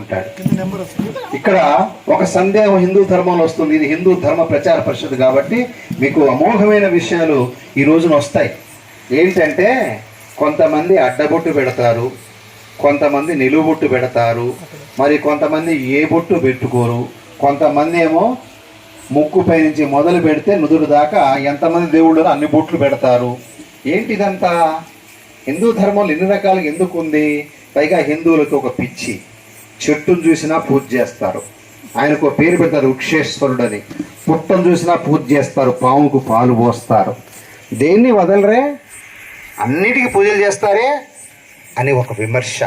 ఉంటాడు ఇక్కడ ఒక సందేహం హిందూ ధర్మంలో వస్తుంది. ఇది హిందూ ధర్మ ప్రచార పరిషత్ కాబట్టి మీకు అమోఘమైన విషయాలు ఈ రోజున వస్తాయి. ఏంటంటే కొంతమంది అడ్డబొట్టు పెడతారు కొంతమంది నిలువుబొట్టు పెడతారు మరి కొంతమంది ఏ బొట్టు పెట్టుకోరు కొంతమంది ఏమో ముక్కుపై నుంచి మొదలు పెడితే నుదురు దాకా ఎంతమంది దేవుళ్ళు అన్ని బొట్లు పెడతారు. ఏంటిదంతా? హిందూ ధర్మంలో ఎన్ని రకాలుగా ఎందుకు ఉంది పైగా హిందువులకు ఒక పిచ్చి. చెట్టును చూసినా పూజ చేస్తారు. ఆయనకు పేరు పెడతారు వృక్షేశ్వరుడు అని పుట్టను చూసినా పూజ చేస్తారు పాముకు పాలు పోస్తారు. దేన్ని వదలరే? అన్నిటికీ పూజలు చేస్తారే అని ఒక విమర్శ.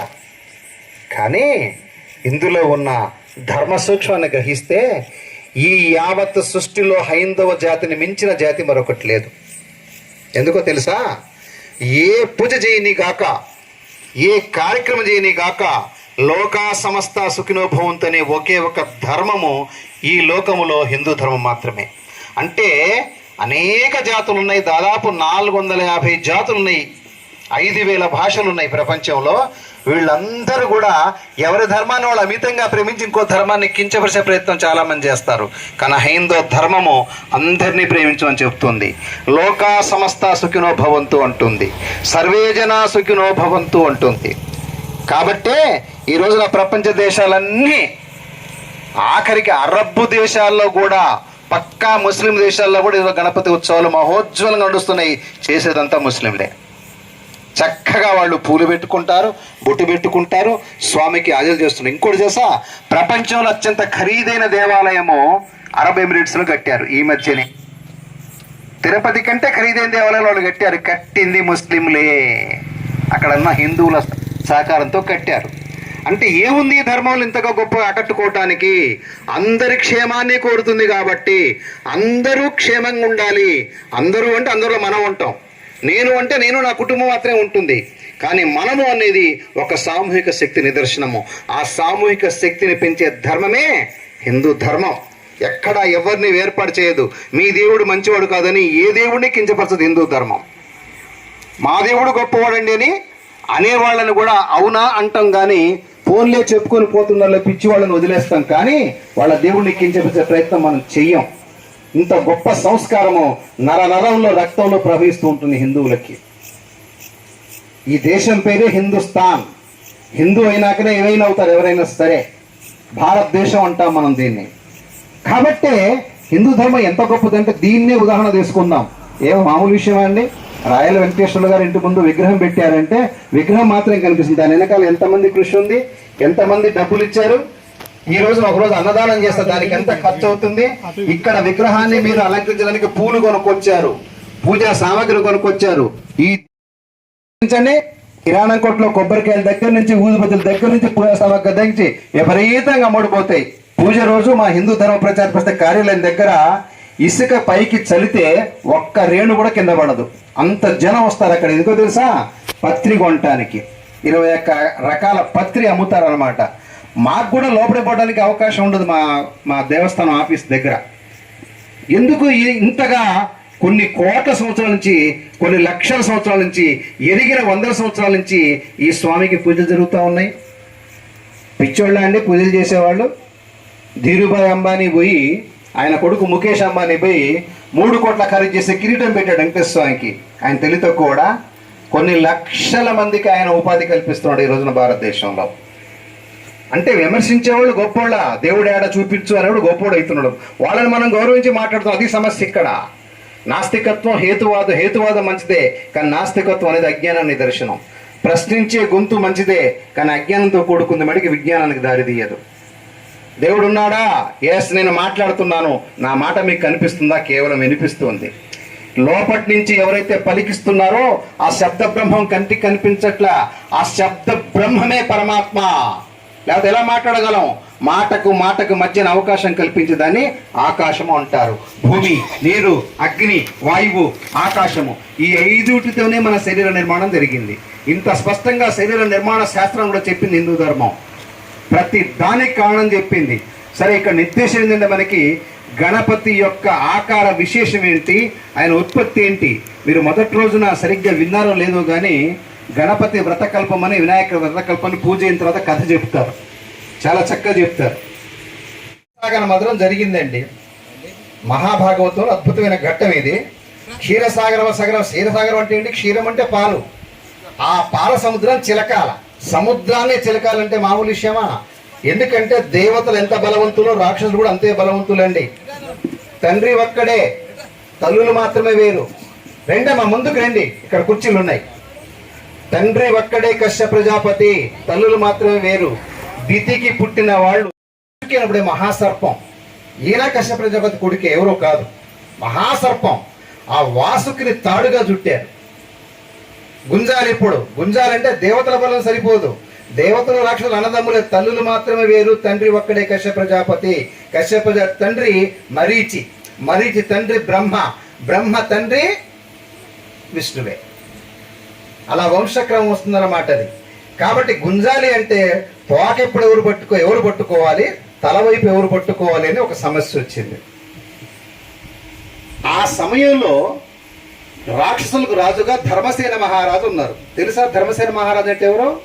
కానీ ఇందులో ఉన్న ధర్మ సూక్ష్మాన్ని గ్రహిస్తే ఈ యావత్ సృష్టిలో హైందవ జాతిని మించిన జాతి మరొకటి లేదు. ఎందుకో తెలుసా? ఏ పూజ చేయని గాక ఏ కార్యక్రమం చేయని గాక లోకా సమస్త సుఖినోభవంతోనే ఒకే ఒక ధర్మము. ఈ లోకములో హిందూ ధర్మం మాత్రమే. అంటే అనేక జాతులు ఉన్నాయి దాదాపు నాలుగు వందల యాభై జాతులు ఉన్నాయి ఐదు వేల భాషలు ఉన్నాయి ప్రపంచంలో. వీళ్ళందరూ కూడా ఎవరి ధర్మాన్ని వాళ్ళు అమితంగా ప్రేమించి ఇంకో ధర్మాన్ని కించపరిచే ప్రయత్నం చాలామంది చేస్తారు. కానీ హైందవ ధర్మము అందరినీ ప్రేమించమని చెప్తుంది. లోకా సమస్త సుఖినో భవంతు అంటుంది. సర్వేజన సుఖినో భవంతు అంటుంది. కాబట్టే ఈ రోజున ప్రపంచ దేశాలన్నీ ఆఖరికి అరబ్బు దేశాల్లో కూడా పక్కా ముస్లిం దేశాల్లో కూడా ఈరోజు గణపతి ఉత్సవాలు మహోజ్వలంగా నడుస్తున్నాయి. చేసేదంతా ముస్లింలే. చక్కగా వాళ్ళు పూలు పెట్టుకుంటారు బొట్టు పెట్టుకుంటారు స్వామికి ఆజలు చేస్తున్నారు. ఇంకోటి చేసా ప్రపంచంలో అత్యంత ఖరీదైన దేవాలయము అరబ్ ఎమిరేట్స్లో కట్టారు ఈ మధ్యనే. తిరుపతి కంటే ఖరీదైన దేవాలయాలు వాళ్ళు కట్టారు. కట్టింది ముస్లింలే. అక్కడ ఉన్న హిందువుల సహకారంతో కట్టారు. అంటే ఏముంది ధర్మంలో ఇంతగా గొప్ప ఆకట్టుకోవటానికి? అందరి క్షేమాన్ని కోరుతుంది కాబట్టి అందరూ క్షేమంగా ఉండాలి. అందరూ అంటే అందరిలో మనం ఉంటాం. నేను అంటే నేను నా కుటుంబం మాత్రమే ఉంటుంది. కానీ మనము అనేది ఒక సామూహిక శక్తి నిదర్శనము. ఆ సామూహిక శక్తిని పెంచే ధర్మమే హిందూ ధర్మం. ఎక్కడ ఎవరిని వేర్పాటు చేయదు. మీ దేవుడు మంచివాడు కాదని ఏ దేవుడిని కించపరచదు హిందూ ధర్మం. మా దేవుడు గొప్పవాడండి అని అనేవాళ్ళని కూడా అవునా అంటాం కానీ ఫోన్లే చెప్పుకొని పోతున్న పిచ్చి వాళ్ళని వదిలేస్తాం. కానీ వాళ్ళ దేవుడిని కించపరిచే ప్రయత్నం మనం చెయ్యం. ఇంత గొప్ప సంస్కారము నర నరంలో రక్తంలో ప్రవహిస్తూ ఉంటుంది హిందువులకి. ఈ దేశం పేరే హిందుస్థాన్. హిందూ అయినాకనే ఏమైనా అవుతారు ఎవరైనా సరే. భారతదేశం అంటాం మనం దీన్ని. కాబట్టే హిందూ ధర్మం ఎంత గొప్పదంటే దీన్నే ఉదాహరణ తీసుకుందాం. ఏం మామూలు విషయమా అండి? రాయల వెంకటేశ్వర గారు ఇంటి ముందు విగ్రహం పెట్టారంటే విగ్రహం మాత్రం కనిపిస్తుంది. దాని వెనకాల ఎంతమంది కృషి ఉంది? ఎంతమంది డబ్బులు ఇచ్చారు? ఈ రోజున ఒకరోజు అన్నదానం చేస్తే దానికి ఎంత ఖర్చు అవుతుంది? ఇక్కడ విగ్రహాన్ని మీరు అలంకరించడానికి పూలు కొనుక్కొచ్చారు. పూజా సామాగ్రి కొనుక్కొచ్చారు. ఈ కిరాణా కొట్లో కొబ్బరికాయల దగ్గర నుంచి ఊదుబతుల దగ్గర నుంచి పూజా సామాగ్రి దగ్గర నుంచి విపరీతంగా మూడిపోతాయి పూజ రోజు మా హిందూ ధర్మ ప్రచార పరిషత్ కార్యాలయం దగ్గర ఇసుక పైకి చలితే ఒక్క రేణు కూడా కింద పడదు. అంత జనం వస్తారు అక్కడ. ఎందుకో తెలుసా? పత్రి కొనటానికి. ఇరవై ఒక్క రకాల పత్రి అమ్ముతారనమాట మాకు కూడా లోపలికి పోవడానికి అవకాశం ఉండదు మా మా దేవస్థానం ఆఫీస్ దగ్గర. ఎందుకు ఇంతగా కొన్ని కోట్ల సంవత్సరాల నుంచి కొన్ని లక్షల సంవత్సరాల నుంచి ఎదిగిన వందల సంవత్సరాల నుంచి ఈ స్వామికి పూజలు జరుగుతూ ఉన్నాయి? పిచ్చోళ్ళ అండి పూజలు చేసేవాళ్ళు. ధీరుభాయ్ అంబానీ పోయి ఆయన కొడుకు ముఖేష్ అంబానీ పోయి మూడు కోట్ల ఖరీదు చేసే కిరీటం పెట్టాడు వెంకటేశ్వర స్వామికి. ఆయన తెలితో కూడా. కొన్ని లక్షల మందికి ఆయన ఉపాధి కల్పిస్తున్నాడు ఈ రోజున భారతదేశంలో. అంటే విమర్శించేవాళ్ళు గొప్పోళ్ళ. దేవుడు ఏడ చూపించు అనేవాడు గొప్పోడు అవుతున్నాడు. వాళ్ళని మనం గౌరవించి మాట్లాడుతున్నాం. అది సమస్య ఇక్కడ. నాస్తికత్వం హేతువాద హేతువాదం మంచిదే కానీ నాస్తికత్వం అనేది అజ్ఞానాన్ని దర్శనం. ప్రశ్నించే గొంతు మంచిదే కానీ అజ్ఞానంతో కూడుకుంది మడికి విజ్ఞానానికి దారి తీయదు. దేవుడు ఉన్నాడా ఎస్ నేను మాట్లాడుతున్నాను. నా మాట మీకు కనిపిస్తుందా? కేవలం వినిపిస్తుంది. లోపటి నుంచి ఎవరైతే పలికిస్తున్నారో ఆ శబ్ద బ్రహ్మం కంటికి కనిపించట్లా. ఆ శబ్ద బ్రహ్మమే పరమాత్మ. లేకపోతే ఎలా మాట్లాడగలం? మాటకు మాటకు మధ్యన అవకాశం కల్పించేదాన్ని ఆకాశము అంటారు. భూమి నీరు అగ్ని వాయువు ఆకాశము. ఈ ఐదుటితోనే మన శరీర నిర్మాణం జరిగింది. ఇంత స్పష్టంగా శరీర నిర్మాణ శాస్త్రం కూడా చెప్పింది హిందూ ధర్మం. ప్రతి దానికి కారణం చెప్పింది. సరే ఇక్కడ నిర్దేశం ఏంటంటే మనకి గణపతి యొక్క ఆకార విశేషం ఏంటి? ఆయన ఉత్పత్తి ఏంటి? మీరు మొదటి రోజున సరిగ్గా విన్నారో లేదో కానీ గణపతి వ్రతకల్పం అని వినాయక వ్రతకల్పాన్ని పూజ అయిన తర్వాత కథ చెప్తారు. చాలా చక్కగా చెప్తారు. సాగర మధురం జరిగిందండి. మహాభాగవతంలో అద్భుతమైన ఘట్టం ఇది. క్షీరసాగరం సగరం క్షీరసాగరం అంటే ఏంటి? క్షీరం అంటే పాలు. ఆ పాల సముద్రం చిలకాల. సముద్రాన్ని చిలకాలంటే మామూలు విషయమా? ఎందుకంటే దేవతలు ఎంత బలవంతులో రాక్షసులు కూడా అంతే బలవంతులండి. తండ్రి ఒక్కడే తల్లులు మాత్రమే వేరు. రెండమ్మా ముందుకు రండి. ఇక్కడ కుర్చీలు ఉన్నాయి తండ్రి ఒక్కడే కష్ట ప్రజాపతి తల్లులు మాత్రమే వేరు. దితికి పుట్టిన వాళ్ళు పుట్టినప్పుడే మహాసర్పం. ఈయన కష్ట ప్రజాపతి కొడుకు ఎవరో కాదు. మహాసర్పం. ఆ వాసుకిని తాడుగా చుట్టారు. గుంజాలి ఇప్పుడు గుంజాలంటే దేవతల బలం సరిపోదు. దేవతలు రాక్షసులు అన్నదమ్ములే తల్లులు మాత్రమే వేరు. తండ్రి ఒక్కడే కశ్య ప్రజాపతి. తండ్రి మరీచి. మరీచి తండ్రి బ్రహ్మ. బ్రహ్మ తండ్రి విష్ణువే. అలా వంశక్రమం వస్తుందన్నమాట అది. కాబట్టి గుంజాలి అంటే తోక ఎప్పుడు ఎవరు పట్టుకో ఎవరు పట్టుకోవాలి? తల వైపు ఎవరు పట్టుకోవాలి అని ఒక సమస్య వచ్చింది. ఆ సమయంలో రాక్షసులకు రాజుగా ధర్మసేన మహారాజు ఉన్నారు. తెలుసా ధర్మసేన మహారాజు అంటే ఎవరు?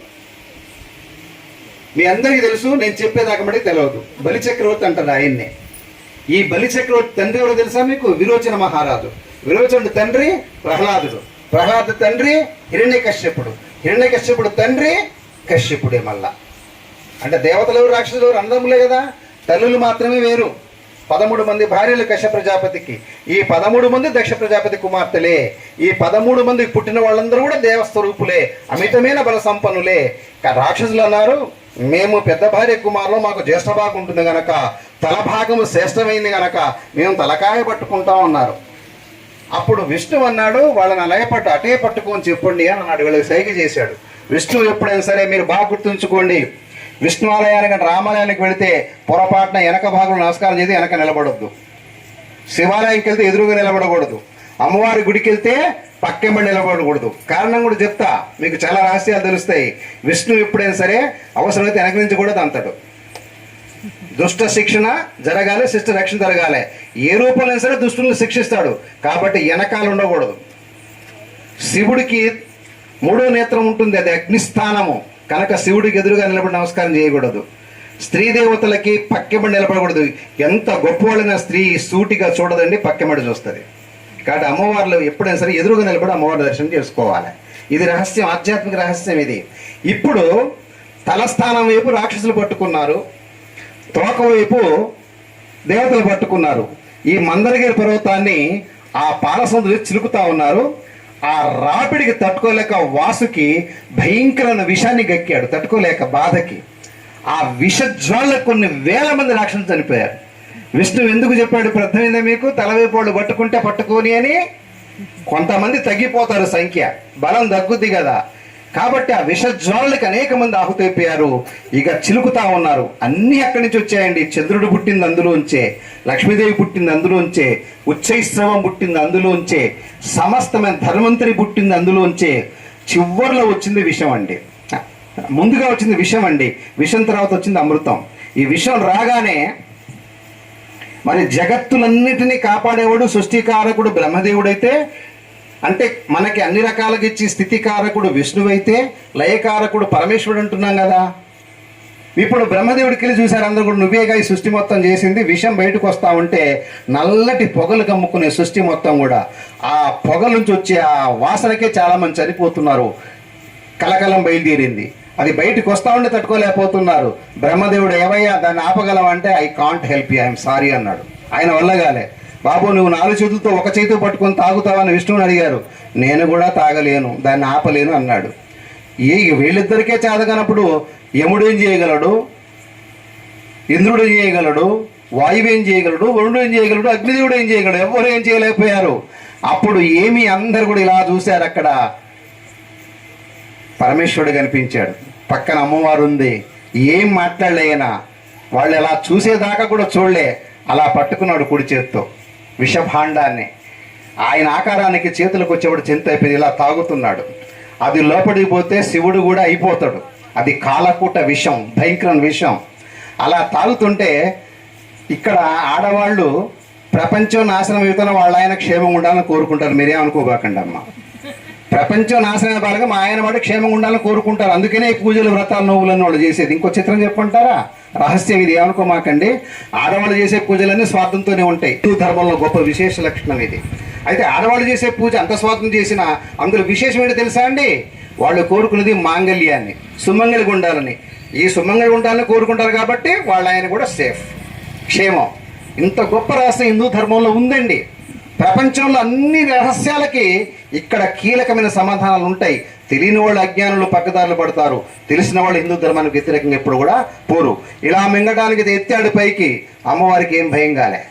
మీ అందరికీ తెలుసు నేను చెప్పేదాకా మటుకు తెలియదు బలి చక్రవర్తి అంటారు ఆయన్నే. ఈ బలి చక్రవర్తి తండ్రి ఎవరో తెలుసా మీకు? విరోచన మహారాజు. విరోచనుడు తండ్రి ప్రహ్లాదుడు. ప్రహ్లాదు తండ్రి హిరణ్య కశ్యపుడు హిరణ్య కశ్యపుడు తండ్రి కశ్యపుడే మళ్ళా. అంటే దేవతలు ఎవరు రాక్షసులు ఎవరు? అన్నదమ్ములే కదా. తల్లులు మాత్రమే వేరు. పదమూడు మంది భార్యలు కశ్య ప్రజాపతికి ఈ పదమూడు మంది దక్ష ప్రజాపతి కుమార్తెలే ఈ పదమూడు మంది పుట్టిన వాళ్ళందరూ కూడా దేవస్వరూపులే అమితమైన బల సంపన్నులే. రాక్షసులు అన్నారు మేము పెద్ద భార్య కుమారులు మాకు జ్యేష్ఠ భాగం ఉంటుంది గనక తల భాగము శ్రేష్టమైంది గనక మేము తలకాయ పట్టుకుంటాం అన్నారు. అప్పుడు విష్ణు అన్నాడు వాళ్ళని అలాగే పట్టు అటే పట్టుకొని చెప్పండి అని అన్నాడు వీళ్ళకి సైగ చేశాడు. విష్ణు ఎప్పుడైనా సరే మీరు బాగా గుర్తుంచుకోండి విష్ణు ఆలయానికి రామాలయానికి వెళితే పొరపాటున వెనక భాగంలో నమస్కారం చేసి వెనక నిలబడొద్దు. శివాలయంకి వెళ్తే ఎదురుగా నిలబడకూడదు. అమ్మవారి గుడికి వెళ్తే పక్కెంబడి నిలబడకూడదు. కారణం కూడా చెప్తా. మీకు చాలా రహస్యాలు తెలుస్తాయి. విష్ణు ఎప్పుడైనా సరే అవసరమైతే వెనక నుంచి కూడా తంతాడు. దుష్ట శిక్షణ జరగాలి శిష్ట రక్షణ జరగాలి. ఏ రూపంలో సరే దుష్టులను శిక్షిస్తాడు. కాబట్టి వెనకాలు ఉండకూడదు. శివుడికి మూడో నేత్రం ఉంటుంది అది అగ్నిస్థానము. కనుక శివుడికి ఎదురుగా నిలబడి నమస్కారం చేయకూడదు. స్త్రీ దేవతలకి పక్కెమడి నిలబడకూడదు. ఎంత గొప్పవాళ్ళైన స్త్రీ సూటిగా చూడదండి పక్కెమడి చూస్తుంది. కాబట్టి అమ్మవార్లు ఎప్పుడైనా సరే ఎదురుగా నిలబడి అమ్మవారి దర్శనం చేసుకోవాలి. ఇది రహస్యం ఆధ్యాత్మిక రహస్యం ఇది. ఇప్పుడు తలస్థానం వైపు రాక్షసులు పట్టుకున్నారు తోక వైపు దేవతలు పట్టుకున్నారు. ఈ మందరగిరి పర్వతాన్ని ఆ పాలసందు చిలుకుతా ఉన్నారు. ఆ రాపిడికి తట్టుకోలేక వాసుకి భయంకరమైన విషాన్ని గక్కాడు తట్టుకోలేక బాధకి. ఆ విష కొన్ని వేల మంది రాక్షసులు చనిపోయారు. విష్ణువు ఎందుకు చెప్పాడు? ఇప్పుడు మీకు? తలవైపు వాళ్ళు పట్టుకుంటే పట్టుకోని అని? కొంతమంది తగ్గిపోతారు సంఖ్య. బలం తగ్గుద్ది కదా. కాబట్టి ఆ విష జ్వాలలకు అనేక మంది ఆహుతైపోయారు. ఇక చిలుకుతా ఉన్నారు. అన్ని అక్కడి నుంచి వచ్చాయండి. చంద్రుడు పుట్టింది అందులోంచే లక్ష్మీదేవి పుట్టింది అందులోంచే ఉచ్చైశ్రవం పుట్టింది అందులోంచే సమస్తమైన ధన్వంతరి పుట్టింది అందులోంచే. చివర్లో వచ్చింది విషం అండి. ముందుగా వచ్చింది విషం అండి. విషం తర్వాత వచ్చింది అమృతం. ఈ విషం రాగానే మరి జగత్తులన్నిటినీ కాపాడేవాడు సృష్టికారకుడు బ్రహ్మదేవుడైతే అంటే మనకి అన్ని రకాలుగా ఇచ్చి స్థితికారకుడు విష్ణువైతే లయకారకుడు పరమేశ్వరుడు అంటున్నాం కదా. ఇప్పుడు బ్రహ్మదేవుడికి వెళ్ళి చూశారు అందరూ కూడా నువ్వేగా ఈ సృష్టి మొత్తం చేసింది విషం బయటకు వస్తా ఉంటే నల్లటి పొగలు కమ్ముకునే సృష్టి మొత్తం కూడా. ఆ పొగ నుంచి వచ్చే ఆ వాసనకే చాలామంది చనిపోతున్నారు. కలకలం బయలుదేరింది. అది బయటకు వస్తా ఉంటే తట్టుకోలేకపోతున్నారు. బ్రహ్మదేవుడు ఏవయ్యా దాన్ని ఆపగలం అంటే I can't help you I'm sorry అన్నాడు. ఆయన వల్లగాలే బాబు నువ్వు నాలుగు చేతులతో ఒక చేతితో పట్టుకొని తాగుతావని విష్ణువుని అడిగారు. నేను కూడా తాగలేను దాన్ని ఆపలేను అన్నాడు. ఈ వీళ్ళిద్దరికే చేతగానప్పుడు యముడు ఏం చేయగలడు? ఇంద్రుడు ఏం చేయగలడు? వాయువు ఏం చేయగలడు? వరుణుడు ఏం చేయగలడు? అగ్నిదేవుడు ఏం చేయగలడు? ఎవరు ఏం చేయలేకపోయారు. అప్పుడు ఏమి అందరు కూడా ఇలా చూశారు అక్కడ. పరమేశ్వరుడు కనిపించాడు. పక్కన అమ్మవారు ఉంది. ఏం మాట్లాడలేనా? వాళ్ళు ఎలా చూసేదాకా కూడా చూడలే. అలా పట్టుకున్నాడు కుడి చేత్తో. విషభాండాన్ని. ఆయన ఆకారానికి చేతులకు వచ్చేవాడు చింత అయిపోయింది ఇలా తాగుతున్నాడు. అది లోపలికి పోతే శివుడు కూడా అయిపోతాడు. అది కాలకూట విషం భయంకర విషం. అలా తాగుతుంటే ఇక్కడ ఆడవాళ్ళు ప్రపంచం నాశనం అవుతున్న వాళ్ళ ఆయన క్షేమం ఉండాలని కోరుకుంటారు. మీరేమనుకోబాకండి అమ్మ ప్రపంచం నాశనం పాలక మా ఆయన వాడు క్షేమంగా ఉండాలని కోరుకుంటారు. అందుకనే ఈ పూజలు వ్రతాలు నవ్వులను వాళ్ళు చేసేది. ఇంకో చిత్రం చెప్పంటారా రహస్యం ఇది ఏమనుకోమాకండి? ఆడవాళ్ళు చేసే పూజలన్నీ స్వార్థంతోనే ఉంటాయి. హిందూ ధర్మంలో గొప్ప విశేష లక్షణం ఇది. అయితే ఆడవాళ్ళు చేసే పూజ అంత స్వార్థం చేసిన అందులో విశేషం ఏంటో తెలుసా అండి? వాళ్ళు కోరుకున్నది మాంగళ్యాన్ని సుమంగళిగా గుండాలని. ఈ సుమంగళిగా ఉండాలని కోరుకుంటారు కాబట్టి వాళ్ళ ఆయన కూడా సేఫ్. క్షేమం. ఇంత గొప్ప రహస్యం హిందూ ధర్మంలో ఉందండి. ప్రపంచంలో అన్ని రహస్యాలకి ఇక్కడ కీలకమైన సమాధానాలు ఉంటాయి. తెలియని వాళ్ళు అజ్ఞానులు పక్కదారులు పడతారు. తెలిసిన వాళ్ళు హిందూ ధర్మానికి వ్యతిరేకంగా ఎప్పుడు కూడా పోరు. ఇలా మింగడానికి ఇది ఎత్తాడు పైకి. అమ్మవారికి ఏం భయం కాలే.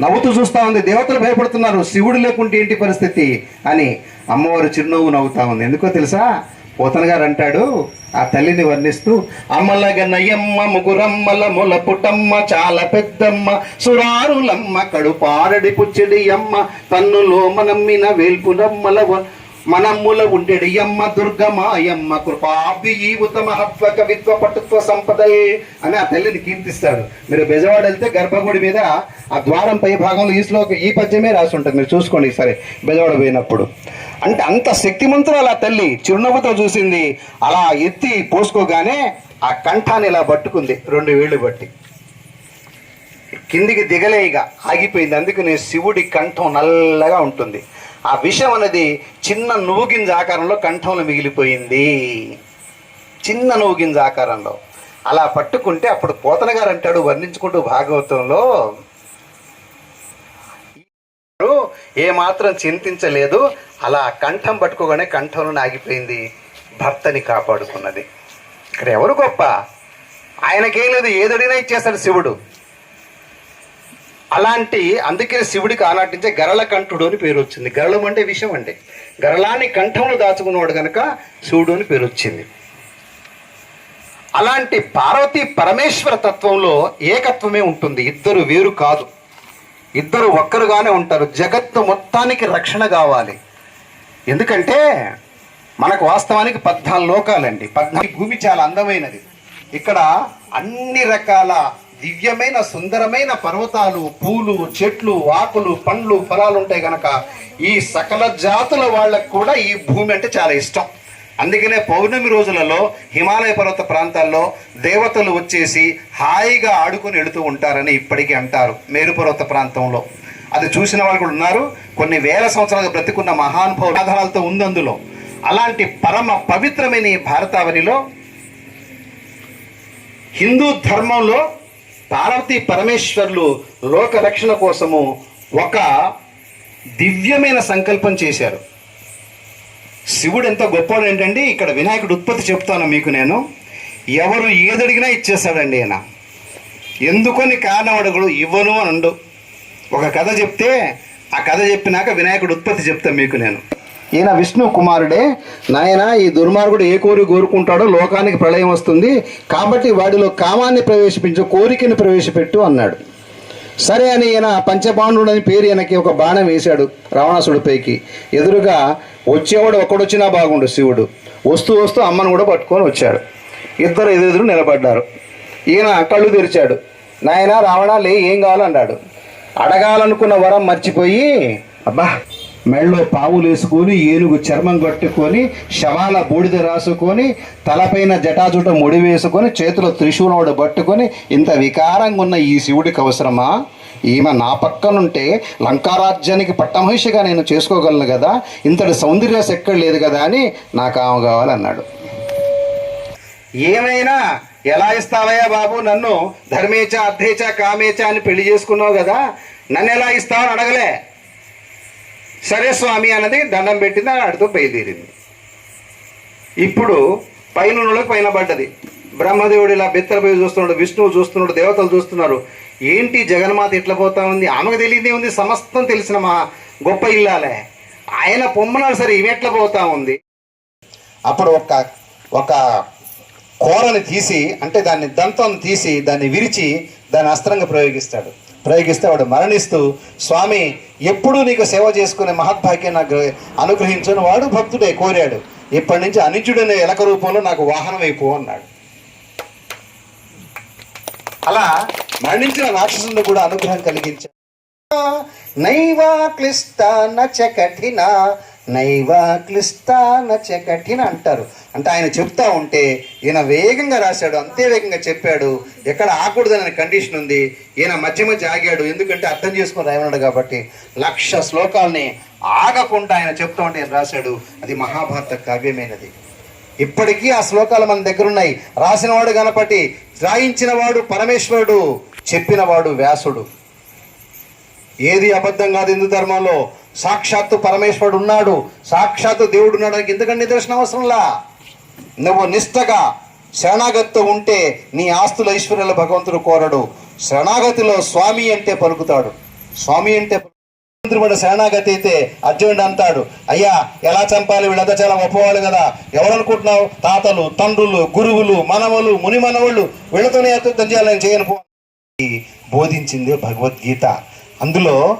నవ్వుతూ చూస్తా ఉంది. దేవతలు భయపడుతున్నారు. శివుడు లేకుంటే ఏంటి పరిస్థితి అని అమ్మవారు చిరునవ్వు నవ్వుతా ఉంది. ఎందుకో తెలుసా? పోతన గారు అంటాడు ఆ తల్లిని వర్ణిస్తూ అమ్మలగ నయమ్మ ముగురమ్మల ముల పుటమ్మ చాలా పెద్దమ్మ సురారులమ్మ కడుపారడి పుచ్చడి అమ్మ తన్నులో మనమ్మిన వేల్పునమ్మల వ- మనమ్ముల ఉండెడి అమ్మ దుర్గమాయమ్మ కృపాభియీవుత మహత్వ కవిత్వ పటుత్వ సంపదయే అని ఆ తల్లిని కీర్తిస్తాడు. మీరు బెజవాడ వెళ్తే గర్భగుడి మీద ఆ ద్వారం పై భాగంలో ఈ శ్లోక ఈ పద్యమే రాసి ఉంటుంది మీరు చూసుకోండి సరే బెజవాడ పోయినప్పుడు. అంటే అంత శక్తిమంతురాలు ఆ తల్లి చిరునవ్వుతో చూసింది. అలా ఎత్తి పోసుకోగానే ఆ కంఠాన్ని ఇలా పట్టుకుంది. రెండు వేళ్ళు బట్టి కిందికి దిగలేయిగా ఆగిపోయింది. అందుకనే శివుడి కంఠం నల్లగా ఉంటుంది. ఆ విషం అనేది చిన్న నువ్వు గింజ ఆకారంలో కంఠంలో మిగిలిపోయింది. చిన్న నువ్వు గింజ ఆకారంలో. అలా పట్టుకుంటే అప్పుడు పోతన గారు అంటాడు వర్ణించుకుంటూ భాగవతంలో ఏ మాత్రం చింతించలేదు. అలా కంఠం పట్టుకోగానే కంఠంలో ఆగిపోయింది. భర్తని కాపాడుకున్నది. ఇక్కడ ఎవరు గొప్ప? ఆయనకేం లేదు ఏదడినా ఇచ్చేస్తాడు శివుడు. అలాంటి అందుకే శివుడికి ఆనాటి నుంచే గరళ కంఠుడు అని పేరు వచ్చింది. గరళం అంటే విషయం అంటే గరళాన్ని కంఠంలో దాచుకున్నవాడు గనక శివుడు అని పేరు వచ్చింది. అలాంటి పార్వతి పరమేశ్వర తత్వంలో ఏకత్వమే ఉంటుంది. ఇద్దరు వేరు కాదు. ఇద్దరు ఒక్కరుగానే ఉంటారు. జగత్తు మొత్తానికి రక్షణ కావాలి. ఎందుకంటే మనకు వాస్తవానికి పద్నాలుగు లోకాలండి. పద్నాలుగు భూమి చాలా అందమైనది. ఇక్కడ అన్ని రకాల దివ్యమైన సుందరమైన పర్వతాలు పూలు చెట్లు ఆకులు పండ్లు ఫలాలు ఉంటాయి గనక ఈ సకల జాతుల వాళ్ళకు కూడా ఈ భూమి అంటే చాలా ఇష్టం. అందుకనే పౌర్ణమి రోజులలో హిమాలయ పర్వత ప్రాంతాల్లో దేవతలు వచ్చేసి హాయిగా ఆడుకుని వెళుతూ ఉంటారని ఇప్పటికీ అంటారు మేరు పర్వత ప్రాంతంలో. అది చూసిన వాళ్ళు కూడా ఉన్నారు. కొన్ని వేల సంవత్సరాలుగా బ్రతికున్న మహానుభావుల ఆధారాలతో ఉంది అందులో. అలాంటి పరమ పవిత్రమైన ఈ భారతావనిలో హిందూ ధర్మంలో పార్వతీ పరమేశ్వర్లు లోక రక్షణ కోసము ఒక దివ్యమైన సంకల్పం చేశారు. శివుడు ఎంత గొప్పవాడు ఏంటండి? ఇక్కడ వినాయకుడు ఉత్పత్తి చెప్తాను మీకు నేను. ఎవరు ఏదడిగినా ఇచ్చేస్తాడండి ఆయన ఎందుకొని కారణం అడుగుడు? ఇవ్వను అని ఒక కథ చెప్తే ఆ కథ చెప్పినాక వినాయకుడు ఉత్పత్తి చెప్తాను మీకు నేను. ఈయన విష్ణు కుమారుడే. నాయన ఈ దుర్మార్గుడు ఏ కోరి కోరుకుంటాడో లోకానికి ప్రళయం వస్తుంది. కాబట్టి వాడిలో కామాన్ని ప్రవేశించు కోరికని ప్రవేశపెట్టు అన్నాడు. సరే అని ఈయన పంచపాండుడు అని పేరు ఈయనకి ఒక బాణం వేశాడు రావణాసుడిపైకి ఎదురుగా వచ్చేవాడు ఒక్కడొచ్చినా బాగుండు శివుడు. వస్తూ వస్తూ అమ్మను కూడా పట్టుకొని వచ్చాడు. ఇద్దరు ఎదురు నిలబడ్డారు. ఈయన కళ్ళు తెరిచాడు. నాయన రావణ లే ఏం కావాలన్నాడు. అడగాలనుకున్న వరం మర్చిపోయి అబ్బా మెళ్ళో పావులు వేసుకొని ఏనుగు చర్మం కట్టుకొని శవాల బూడిద రాసుకొని తలపైన జటాజుట ముడి వేసుకొని చేతిలో త్రిశూలముడు పట్టుకొని ఇంత వికారంగా ఉన్న ఈ శివుడికి అవసరమా? ఈమె నా పక్కనుంటే లంకారాజ్యానికి పట్టమహిషిగా నేను చేసుకోగలను కదా. ఇంతటి సౌందర్య ఎక్కడ లేదు కదా అని నాకు ఆమె కావాలన్నాడు. ఏమైనా? ఎలా ఇస్తావయ్యా బాబు? నన్ను ధర్మేచ అర్థేచ కామేచ అని పెళ్ళి చేసుకున్నావు కదా. నన్ను ఎలా ఇస్తావని అడగలే. సరే స్వామి అన్నది దండం పెట్టింది ఆడితో బయలుదేరింది. ఇప్పుడు పైన పైన పడ్డది. బ్రహ్మదేవుడు ఇలా బెత్తరపోయి చూస్తున్నాడు విష్ణువు చూస్తున్నాడు దేవతలు చూస్తున్నారు. ఏంటి జగన్మాత ఇట్లా పోతా ఉంది? ఆమెకు తెలియదే ఉంది సమస్తం తెలిసిన మా గొప్ప ఇల్లాలే. ఆయన పొమ్మనాడు సరే ఈమె ఎట్లా పోతా ఉంది? అప్పుడు ఒక ఒక కూరని తీసి అంటే దాన్ని దంతం తీసి దాన్ని విరిచి దాన్ని అస్త్రంగా ప్రయోగిస్తాడు. ప్రయోగిస్తే వాడు మరణిస్తూ స్వామి ఎప్పుడూ నీకు సేవ చేసుకునే మహద్భాగ్యం నాకు అనుగ్రహించని వాడు భక్తుడే కోరాడు. ఇప్పటి నుంచి అనిజుడనే ఎలక రూపంలో నాకు వాహనం అయిపో అన్నాడు. అలా మరణించిన రాక్షసులను కూడా అనుగ్రహం కలిగించాడు. నైవా క్లిష్ట నచ కఠిన నైవా క్లిష్టాన చ కఠిన అంటారు అంటే ఆయన చెప్తా ఉంటే ఈయన వేగంగా రాశాడు అంతే వేగంగా చెప్పాడు. ఎక్కడ ఆకూడదనే కండిషన్ ఉంది. ఈయన మధ్య మధ్య ఆగాడు. ఎందుకంటే అర్థం చేసుకుని రాయమన్నాడు కాబట్టి లక్ష శ్లోకాల్ని ఆగకుండా ఆయన చెప్తా ఉంటే రాశాడు. అది మహాభారత కావ్యమైనది. ఇప్పటికీ ఆ శ్లోకాలు మన దగ్గర ఉన్నాయి రాసినవాడు గణపతి రాయించినవాడు పరమేశ్వరుడు చెప్పినవాడు వ్యాసుడు. ఏది అబద్ధం కాదు హిందూ ధర్మంలో. సాక్షాత్తు పరమేశ్వరుడు ఉన్నాడు. సాక్షాత్తు దేవుడు ఉన్నాడు ఎందుకంటే నిదర్శనం అవసరంలా? నువ్వు నిష్టగా శరణాగతితో ఉంటే నీ ఆస్తుల ఐశ్వర్యాలు భగవంతుడు కోరడు. శరణాగతిలో స్వామి అంటే పలుకుతాడు. స్వామి అంటే మంత్రిపడ శరణాగతి అయితే అర్జునుడు అంటాడు. అయ్యా ఎలా చంపాలి? వీళ్ళంతా చాలా గొప్పవాళ్ళు కదా. ఎవరు అనుకుంటున్నావు తాతలు తండ్రులు గురువులు మనవలు ముని మనవళ్ళు వీళ్ళతోనే యుద్ధం చేయాలని చేయను బోధించింది భగవద్గీత. అందులో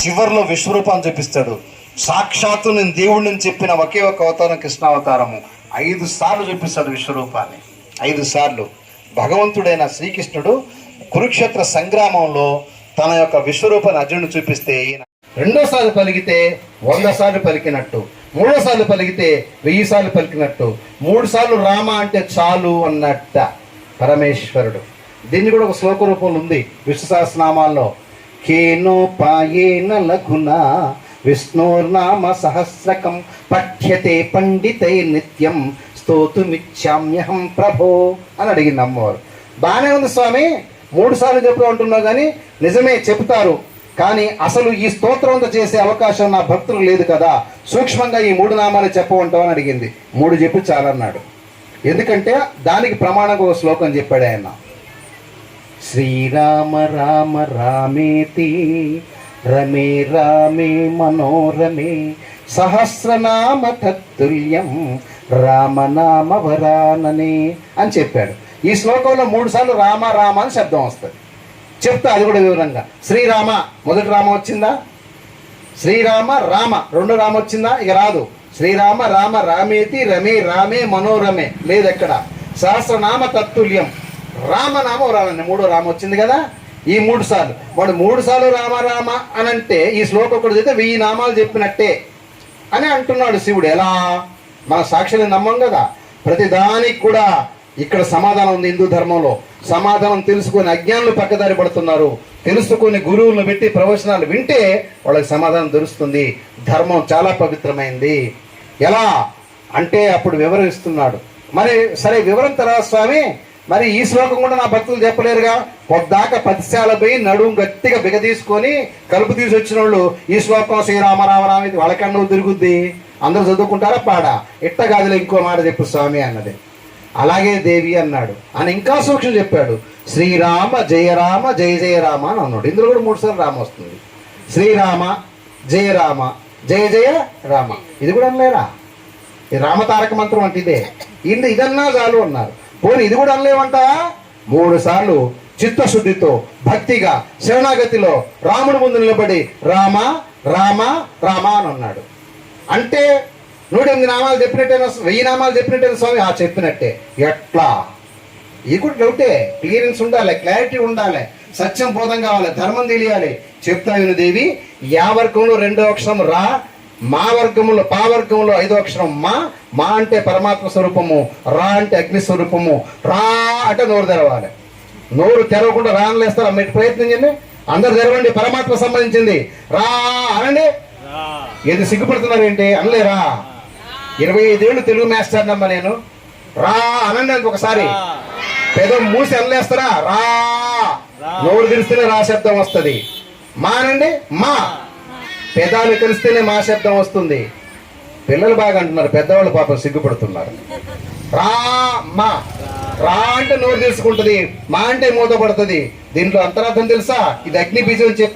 చివరిలో విశ్వరూపాన్ని చూపిస్తాడు సాక్షాత్తు నేను దేవుడిని చెప్పిన ఒకే ఒక అవతారం కృష్ణ అవతారము. ఐదు సార్లు చూపిస్తాడు విశ్వరూపాన్ని. ఐదు సార్లు. భగవంతుడైన శ్రీకృష్ణుడు కురుక్షేత్ర సంగ్రామంలో తన యొక్క విశ్వరూపాన్ని అర్జునుడు చూపిస్తే ఈయన రెండోసారి పలికితే వంద సార్లు పలికినట్టు మూడోసార్లు పలికితే వెయ్యి సార్లు పలికినట్టు మూడు సార్లు రామ అంటే చాలు అన్నట్ట పరమేశ్వరుడు. దీన్ని కూడా ఒక శ్లోక రూపంలో ఉంది విష్ణు సహస్రనామాల్లో కేనోపాయేన లఘున విష్ణోర్నామ సహస్రకం పఠ్యతే పండితై నిత్యం స్తోతుమిచ్చామ్యహం ప్రభో అని అడిగింది అమ్మవారు. బాగానే ఉంది స్వామి మూడు సార్లు చెప్తూ అంటున్నావు కానీ నిజమే చెప్తారు కానీ అసలు ఈ స్తోత్రం చేసే అవకాశం నా భక్తులు లేదు కదా. సూక్ష్మంగా ఈ మూడు నామాలు చెప్పమంటావని అడిగింది. మూడు చెప్పి చాలన్నాడు. ఎందుకంటే దానికి ప్రమాణంగా ఒక శ్లోకం చెప్పాడు ఆయన. శ్రీరామ రామ రామేతి రమే రామే మనోరమే సహస్రనామ తత్తుల్యం రామనామ వరాననే అని చెప్పాడు. ఈ శ్లోకంలో మూడు సార్లు రామ రామ అని శబ్దం వస్తుంది. చెప్తా అది కూడా వివరంగా. శ్రీరామ మొదటి రామ వచ్చిందా? శ్రీరామ రామ రెండు రామ వచ్చిందా? ఇక రాదు. శ్రీరామ రామ రామేతి రమే రామే మనోరమే లేదు ఎక్కడ సహస్రనామ తత్తుల్యం. రామనామ రాలండి. మూడో రామ వచ్చింది కదా? ఈ మూడు సార్లు. వాడు మూడు సార్లు రామ రామ అని అంటే ఈ శ్లోకం ఒకటి చదివితే వెయ్యి నామాలు చెప్పినట్టే అని అంటున్నాడు శివుడు. ఎలా? మన సాక్షిని నమ్మం కదా. ప్రతిదానికి కూడా ఇక్కడ సమాధానం ఉంది హిందూ ధర్మంలో. సమాధానం తెలుసుకొని అజ్ఞానులు పక్కదారి పడుతున్నారు. తెలుసుకొని గురువులను పెట్టి ప్రవచనాలు వింటే వాళ్ళకి సమాధానం దొరుకుతుంది ధర్మం చాలా పవిత్రమైంది. ఎలా? అంటే అప్పుడు వివరిస్తున్నాడు. మరి సరే వివరం తర్వాత స్వామి? మరి ఈ శ్లోకం కూడా నా భక్తులు చెప్పలేరుగా. పొద్దాక పతిశాల పోయి నడుము గట్టిగా బిగదీసుకొని కలుపు తీసి వచ్చిన వాళ్ళు ఈ శ్లోకం శ్రీరామ ఇది వాళ్ళకన్నా తిరుగుద్ది. అందరూ చదువుకుంటారా? పాడా. ఇట్ట కాదులే ఇంకో మాట చెప్పు స్వామి అన్నది. అలాగే దేవి అన్నాడు. అని ఇంకా సూక్ష్మం చెప్పాడు. శ్రీరామ జయరామ జయ జయ రామ అని అన్నాడు. ఇందులో కూడా మూడు సార్లు రామ వస్తుంది. శ్రీరామ జయరామ జయ జయ రామ ఇది కూడా అనలేరా? రామతారక మంత్రం అంటే ఇదే. ఇది ఇదన్నా చాలు అన్నారు. పోనీ ఇది కూడా అనలేమంటావా? మూడు సార్లు చిత్తశుద్ధితో భక్తిగా శరణాగతిలో రాముడు ముందు నిలబడి రామ రామ రామ అని అన్నాడు. అంటే నూట ఎనిమిది నామాలు చెప్పినట్టేనా వెయ్యి నామాలు చెప్పినట్టేనా స్వామి? ఆ చెప్పినట్టే. ఎట్లా? ఇది కూడా డౌటే క్లియరెన్స్ ఉండాలి క్లారిటీ ఉండాలి. సత్యం బోధం కావాలి ధర్మం తెలియాలి. చెప్తా దేవి యావర్గంలో రెండో అక్షరం రా మా వర్గంలో పా వర్గంలో ఐదో అక్షరం మా మా అంటే పరమాత్మ స్వరూపము రా అంటే అగ్ని స్వరూపము రా అంటే నోరు తెరవాలి. నోరు తెరవకుండా రా అనలేస్తారా మీరు ప్రయత్నం చేయండి. అందరు తెరవండి పరమాత్మ సంబంధించింది. రా అనండి. ఏది సిగ్గుపడుతున్నారు ఏంటి అనలేరా ఇరవై ఐదేళ్ళు తెలుగు మాస్టర్ నమ్మ నేను. రా అనండి అంత ఒకసారి. పెదం మూసి అనలేస్తారా? రా. నోరు తెరిస్తేనే రా శబ్దం వస్తుంది. మా అనండి మా. పెదాలు కలిస్తేనే మా శబ్దం వస్తుంది. పిల్లలు బాగా అంటున్నారు పెద్దవాళ్ళు పాపం సిగ్గుపడుతున్నారు. రా మా. రా అంటే నోరు తెలుసుకుంటది మా అంటే మూతపడుతుంది. దీంట్లో అంతరార్థం తెలుసా? ఇది అగ్ని బీజం చెప్పారు.